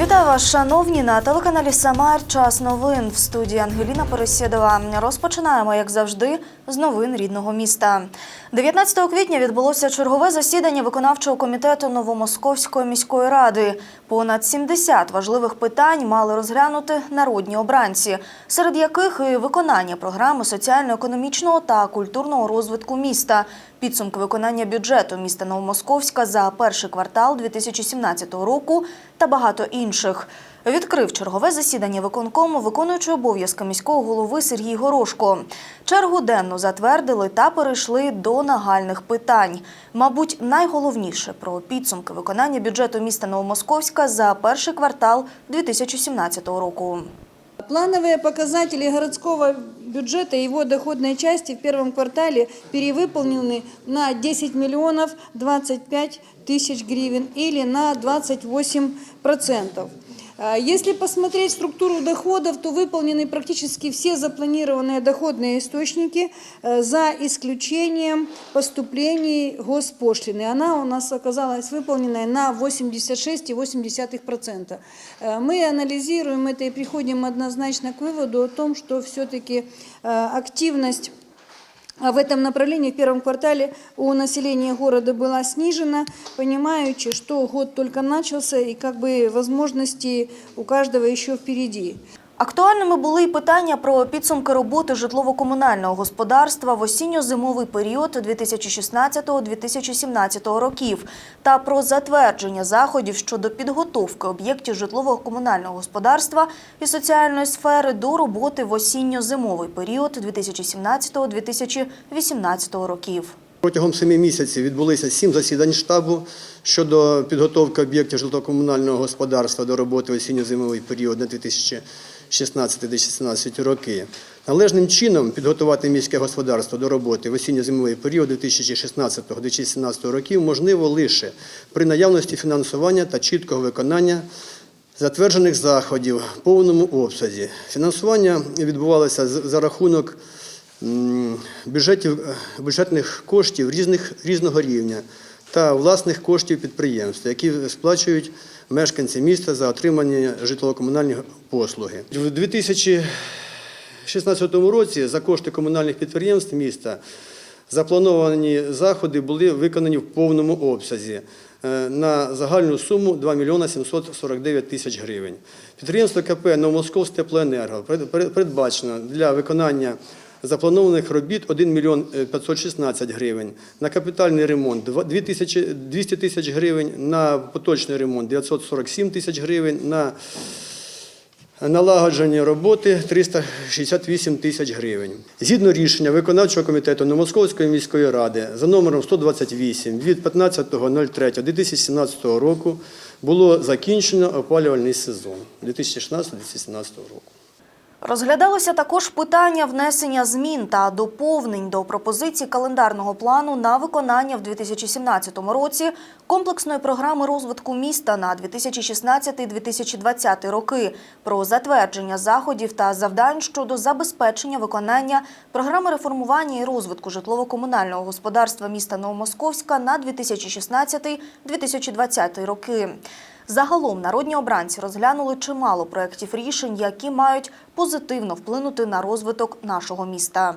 Вітаю вас, шановні, на телеканалі Самар. Час новин в студії Ангеліна Пересєдова. Розпочинаємо, як завжди, з новин рідного міста. 19 квітня відбулося чергове засідання виконавчого комітету Новомосковської міської ради. Понад 70 важливих питань мали розглянути народні обранці, серед яких і виконання програми соціально-економічного та культурного розвитку міста, підсумки виконання бюджету міста Новомосковська за перший квартал 2017 року та багато інших. Відкрив чергове засідання виконкому виконуючий обов'язки міського голови Сергій Горошко. Чергу денну затвердили та перейшли до нагальних питань. Мабуть, найголовніше про підсумки виконання бюджету міста Новомосковська за перший квартал 2017 року. Плановые показатели городского бюджета и его доходной части в первом квартале перевыполнены на 10 миллионов 25 тысяч гривен или на 28 процентов. А Если посмотреть структуру доходов, то выполнены практически все запланированные доходные источники э, за исключением поступлений госпошлины. Она у нас оказалась выполненной на 86,8%. Э, Мы анализируем это и приходим однозначно к выводу о том, что все-таки активность а в этом направлении в первом квартале у населения города была снижена, понимаючи, что год только начался и как бы возможности у каждого еще впереди. Актуальними були й питання про підсумки роботи житлово-комунального господарства в осінньо-зимовий період 2016-2017 років та про затвердження заходів щодо підготовки об'єктів житлово-комунального господарства і соціальної сфери до роботи в осінньо-зимовий період 2017-2018 років. Протягом семи місяців відбулися сім засідань штабу щодо підготовки об'єктів житлово-комунального господарства до роботи в осінньо-зимовий період на 2016-2017 роки. Належним чином підготувати міське господарство до роботи в осінньо-зимовий період 2016-2017 років можливо лише при наявності фінансування та чіткого виконання затверджених заходів в повному обсязі. Фінансування відбувалося за рахунок бюджетів, е, бюджетних коштів різних, різного рівня та власних коштів підприємств, які сплачують мешканці міста за отримання житлово-комунальні послуги. У 2016 році за кошти комунальних підприємств міста заплановані заходи були виконані в повному обсязі е, на загальну суму 2 мільйона 749 тисяч гривень. Підприємство КП «Новомосковськ теплоенерго» передбачено для виконання запланованих робіт 1 мільйон е, 516 гривень, на капітальний ремонт 2 200 тисяч гривень, на поточний ремонт 947 тисяч гривень, на Налагодження роботи 368 тисяч гривень. Згідно рішення виконавчого комітету Новомосковської міської ради за номером 128 від 15.03.2017 року було закінчено опалювальний сезон 2016-2017 року. Розглядалося також питання внесення змін та доповнень до пропозицій календарного плану на виконання в 2017 році комплексної програми розвитку міста на 2016-2020 роки про затвердження заходів та завдань щодо забезпечення виконання програми реформування і розвитку житлово-комунального господарства міста Новомосковська на 2016-2020 роки. Загалом народні обранці розглянули чимало проєктів рішень, які мають позитивно вплинути на розвиток нашого міста.